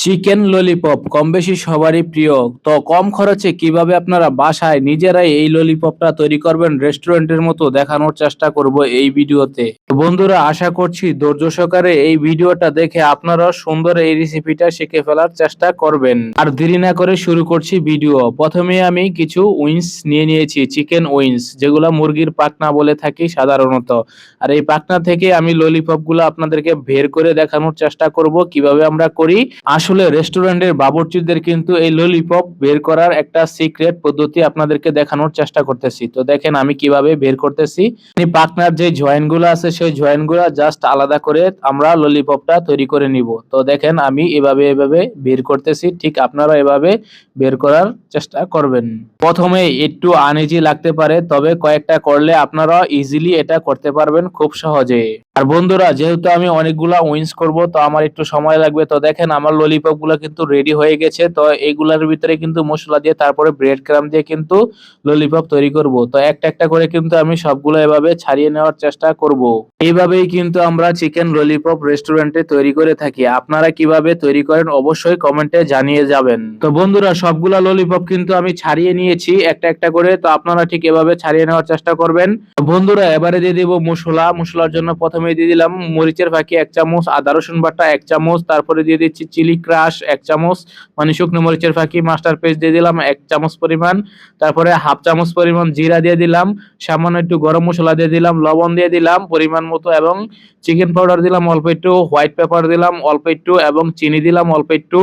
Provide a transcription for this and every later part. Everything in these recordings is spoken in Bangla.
চিকেন ললিপপ কম বেশি সবারই প্রিয়। তো কম খরচে কীভাবে আপনারা বাসায় নিজেরাই এই ললিপপটা তৈরি করবেন রেস্টুরেন্টের মতো দেখানোর চেষ্টা করব এই ভিডিওতে। বন্ধুরা, আশা করছি ধৈর্য সহকারে এই ভিডিওটা দেখে আপনারা সুন্দর এই রেসিপিটা শিখে ফেলার চেষ্টা করবেন। আর দেরি না করে শুরু করছি ভিডিও। প্রথমে আমি কিছু উইন্স নিয়ে নিয়েছি, চিকেন উইন্স যেগুলো মুরগির পাখনা বলে থাকি সাধারণত। আর এই পাখনা থেকে আমি ললিপপগুলো আপনাদেরকে বের করে দেখানোর চেষ্টা করব, কীভাবে আমরা করি। আসলে রেস্টুরেন্টের বাবুর্চিদের কিন্তু এই ললিপপ বের করার একটা সিক্রেট পদ্ধতি আপনাদেরকে দেখানোর চেষ্টা করতেছি। তো দেখেন আমি কীভাবে বের করতেছি। এই পাখনার যে জয়েন্টগুলো আছে, সেই জয়েন্টগুলো জাস্ট আলাদা করে আমরা ললিপপটা তৈরি করে নিব। তো দেখেন আমি এভাবে এভাবে বের করতেছি, ঠিক আপনারা এভাবে বের করার চেষ্টা করবেন। প্রথমে একটু আনইজি লাগতে পারে, তবে কয়েকটা করলে আপনারা ইজিলি এটা করতে পারবেন খুব সহজে। আর বন্ধুরা, যেহেতু আমি অনেকগুলা উইন্স করব, তো আমার একটু সময় লাগবে। তো দেখেন, আমার ললিপপগুলো কিন্তু রেডি হয়ে গেছে। তো এইগুলার ভিতরে কিন্তু মশলা দিয়ে, তারপরে ব্রেড ক্রাম দিয়ে কিন্তু ললিপপ তৈরি করব। তো একটা একটা করে কিন্তু আমি সবগুলো এভাবে ছাড়িয়ে নেওয়ার চেষ্টা করব। এইভাবেই কিন্তু আমরা চিকেন ললিপপ রেস্টুরেন্টে তৈরি করে থাকি। আপনারা কীভাবে তৈরি করেন, অবশ্যই কমেন্টে জানিয়ে যাবেন। তো বন্ধুরা, সবগুলা ললিপপ কিন্তু আমি ছাড়িয়ে নিয়েছি, একটা একটা করে। তো আপনারা ঠিক এভাবে ছাড়িয়ে নেওয়ার চেষ্টা করবেন। বন্ধুরা, এবারে দিয়ে দিব মশলা। মশলার জন্য প্রথমে দিয়ে দিলাম মরিচের ফাঁকি এক চামচ আদা রসুন বাটা, এক চামচ, তারপরে দিয়ে দিচ্ছি চিলি ক্রাশ, এক চামচ মানে শুকনো মরিচের ফাঁকি মাস্টার পেস্ট দিয়ে দিলাম এক চামচ পরিমাণ, তারপরে হাফ চামচ পরিমাণ জিরা দিয়ে দিলাম, সামান্য একটু গরম মশলা দিয়ে দিলাম, লবণ দিয়ে দিলাম পরিমাণ মতো এবং চিকেন পাউডার দিলাম, অল্প একটু হোয়াইট পেপার দিলাম, অল্প একটু এবং চিনি দিলাম, অল্প একটু।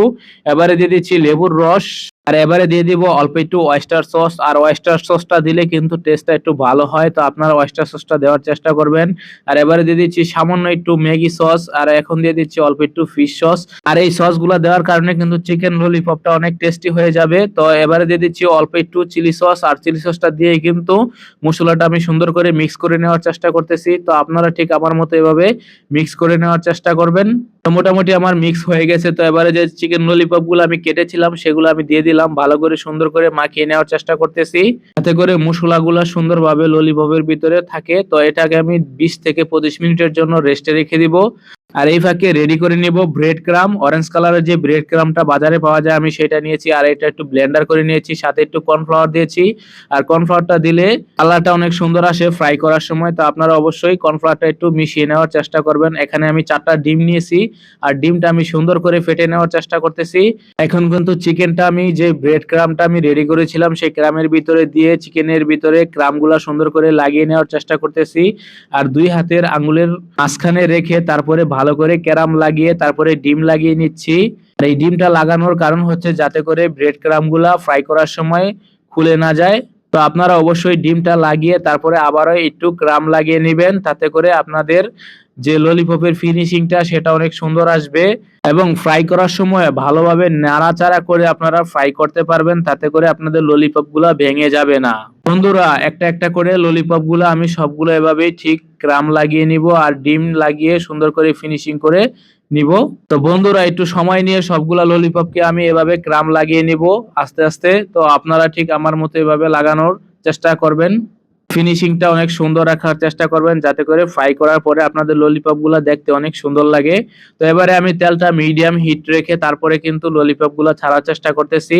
এবারে দিয়ে দিচ্ছি লেবুর রস। আর এবারে দিয়ে দিব অল্প একটু ওয়েস্টার সস আর ওয়েস্টার সসটা দিলে কিন্তু টেস্টটা একটু ভালো হয়, তো আপনারা ওয়েস্টার সসটা দেওয়ার চেষ্টা করবেন। আর এবারে দিয়ে দিচ্ছি সামান্য একটু ম্যাগি সস আর এখন দিয়ে দিচ্ছি অল্প একটু ফিশ সস আর এই সসগুলো দেওয়ার কারণে কিন্তু চিকেন ললিপপটা অনেক টেস্টি হয়ে যাবে, তো এবারে দিয়ে দিচ্ছি অল্প একটু চিলি সস আর চিলি সসটা দিয়ে কিন্তু মশলাটা আমি সুন্দর করে মিক্স করে নেওয়ার চেষ্টা করতেছি, তো আপনারা ঠিক আমার মতো এভাবে মিক্স করে নেওয়ার চেষ্টা করবেন। তো মোটামুটি আমার মিক্স হয়ে গেছে। তো এবারে যে চিকেন ললিপপগুলো আমি কেটেছিলাম, সেগুলো আমি দিয়ে দিলাম। ভালো করে সুন্দর করে মাখিয়ে নেওয়ার চেষ্টা করতেছি। যাতে করে মশলাগুলো সুন্দরভাবে ললিপপের ভিতরে থাকে। তো এটাকে আমি বিশ থেকে পঁচিশ মিনিটের জন্য রেস্টে রেখে দিব। আর এই ফাঁকে রেডি করে নিব ব্রেড ক্রাম অরেঞ্জ কালারের যে ব্রেড ক্রামটা বাজারে পাওয়া যায়, আমি সেটা নিয়েছি, আর এটা একটু ব্লেন্ডার করে নিয়েছি, সাথে একটু কর্নফ্লাওয়ার দিয়েছি। আর কর্নফ্লাওয়ারটা দিলে কালারটা অনেক সুন্দর আসে ফ্রাই করার সময়, তো আপনারা অবশ্যই কর্নফ্লাওয়ারটা একটু মিশিয়ে নেওয়ার চেষ্টা করবেন। এখানে আমি চারটা ডিম নিয়েছি, আর ডিমটা আমি সুন্দর করে ফেটে নেওয়ার চেষ্টা করতেছি। এখন কিন্তু চিকেনটা আমি যে ব্রেড ক্রামটা আমি রেডি করেছিলাম, সেই ক্রামের ভিতরে দিয়ে চিকেনের ভিতরে ক্রামগুলা সুন্দর করে লাগিয়ে নেওয়ার চেষ্টা করতেছি। আর দুই হাতের আঙ্গুলের মাঝখানে রেখে তারপরে ভালো করে ক্যারাম লাগিয়ে তারপরে ডিম লাগিয়ে নিচ্ছি। আর এই ডিমটা লাগানোর কারণ হচ্ছে যাতে করে ব্রেড ক্রামগুলা ফ্রাই করার সময় খুলে না যায়। তো আপনারা অবশ্যই ডিমটা লাগিয়ে তারপরে আবারও একটু ক্রাম লাগিয়ে নেবেন। তাতে করে আপনাদের যে ললিপপের ফিনিশিংটা সেটা অনেক সুন্দর আসবে এবং ফ্রাই করার সময় ভালোভাবে নাড়াচাড়া করে আপনারা ফ্রাই করতে পারবেন, তাতে করে আপনাদের ললিপপগুলা ভেঙে যাবে না। বন্ধুরা, একটা একটা করে ললিপপগুলো আমি সবগুলো এভাবেই ঠিক ক্রাম লাগিয়ে নিব আর ডিম লাগিয়ে সুন্দর করে ফিনিশিং করে নিব। তো বন্ধুরা, একটু সময় নিয়ে সবগুলা ললিপপকে আমি এভাবে ক্রাম লাগিয়ে নিব আস্তে আস্তে। তো আপনারা ঠিক আমার মতো এভাবে লাগানোর চেষ্টা করবেন। ফিনিশিংটা অনেক সুন্দর রাখার চেষ্টা করবেন, যাতে করে ফ্রাই করার পরে আপনাদের ললিপপগুলা দেখতে অনেক সুন্দর লাগে। তো এবারে আমি তেলটা মিডিয়াম হিট রেখে তারপরে কিন্তু ললিপপগুলা ছাড়ার চেষ্টা করতেছি।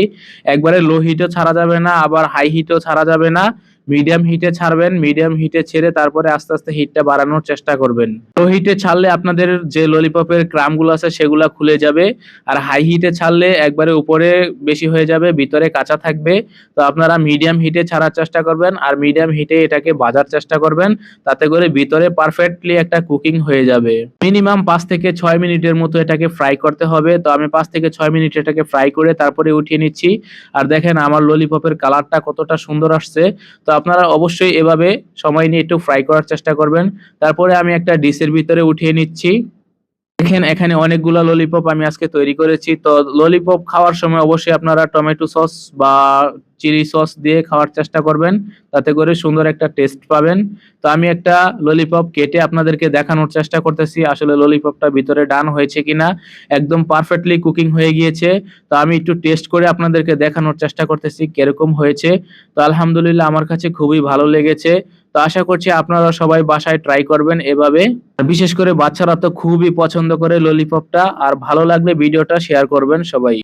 একবারে লো হিটও ছাড়া যাবে না, আবার হাই হিটও ছাড়া যাবে না। মিডিয়াম হিটে ছাড়বেন, মিডিয়াম হিটে ছেড়ে তারপরে আস্তে আস্তে হিটটা বাড়ানোর চেষ্টা করবেন। লো হিটে ছাড়লে আপনাদের যে ললিপপের ক্রামগুলো আছে সেগুলা খুলে যাবে, আর হাই হিটে ছাড়লে একবারে উপরে বেশি হয়ে যাবে, ভিতরে কাঁচা থাকবে। তো আপনারা মিডিয়াম হিটে ছাড়ার চেষ্টা করবেন, আর মিডিয়াম হিটে এটাকে ভাজার চেষ্টা করবেন, তাতে করে ভিতরে পারফেক্টলি একটা কুকিং হয়ে যাবে। মিনিমাম পাঁচ থেকে ছয় মিনিটের মতো এটাকে ফ্রাই করতে হবে। তো আমি পাঁচ থেকে ছয় মিনিট এটাকে ফ্রাই করে তারপরে উঠিয়ে নিচ্ছি। আর দেখেন আমার ললিপপের কালারটা কতটা সুন্দর আসছে। তো আপনারা অবশ্যই এভাবে সময় নিয়ে একটু ফ্রাই করার চেষ্টা করবেন। তারপরে আমি একটা ডিশের ভিতরে উঠিয়ে নিচ্ছি। দেখেন, এখানে অনেকগুলো ললিপপ আমি আজকে তৈরি করেছি। তো ললিপপ খাওয়ার সময় অবশ্যই আপনারা টমেটো সস বা চিলি সস দিয়ে খাওয়ার চেষ্টা করবেন। তাতে করে সুন্দর একটা টেস্ট পাবেন। তো আমি একটা ললিপপ কেটে আপনাদেরকে দেখানোর চেষ্টা করতেছি, আসলে ললিপপটা ভিতরে ডান হয়েছে কিনা। একদম পারফেক্টলি কুকিং হয়ে গিয়েছে। তো আমি একটু টেস্ট করে আপনাদেরকে দেখানোর চেষ্টা করতেছি, কীরকম হয়েছে। তো আলহামদুলিল্লাহ, আমার কাছে খুবই ভালো লেগেছে। তো আশা করছি আপনারা সবাই বাসায় ট্রাই করবেন এভাবে। বিশেষ করে বাচ্চারা তো খুবই পছন্দ করে ললিপপটা আর ভালো লাগলে ভিডিওটা শেয়ার করবেন সবাই।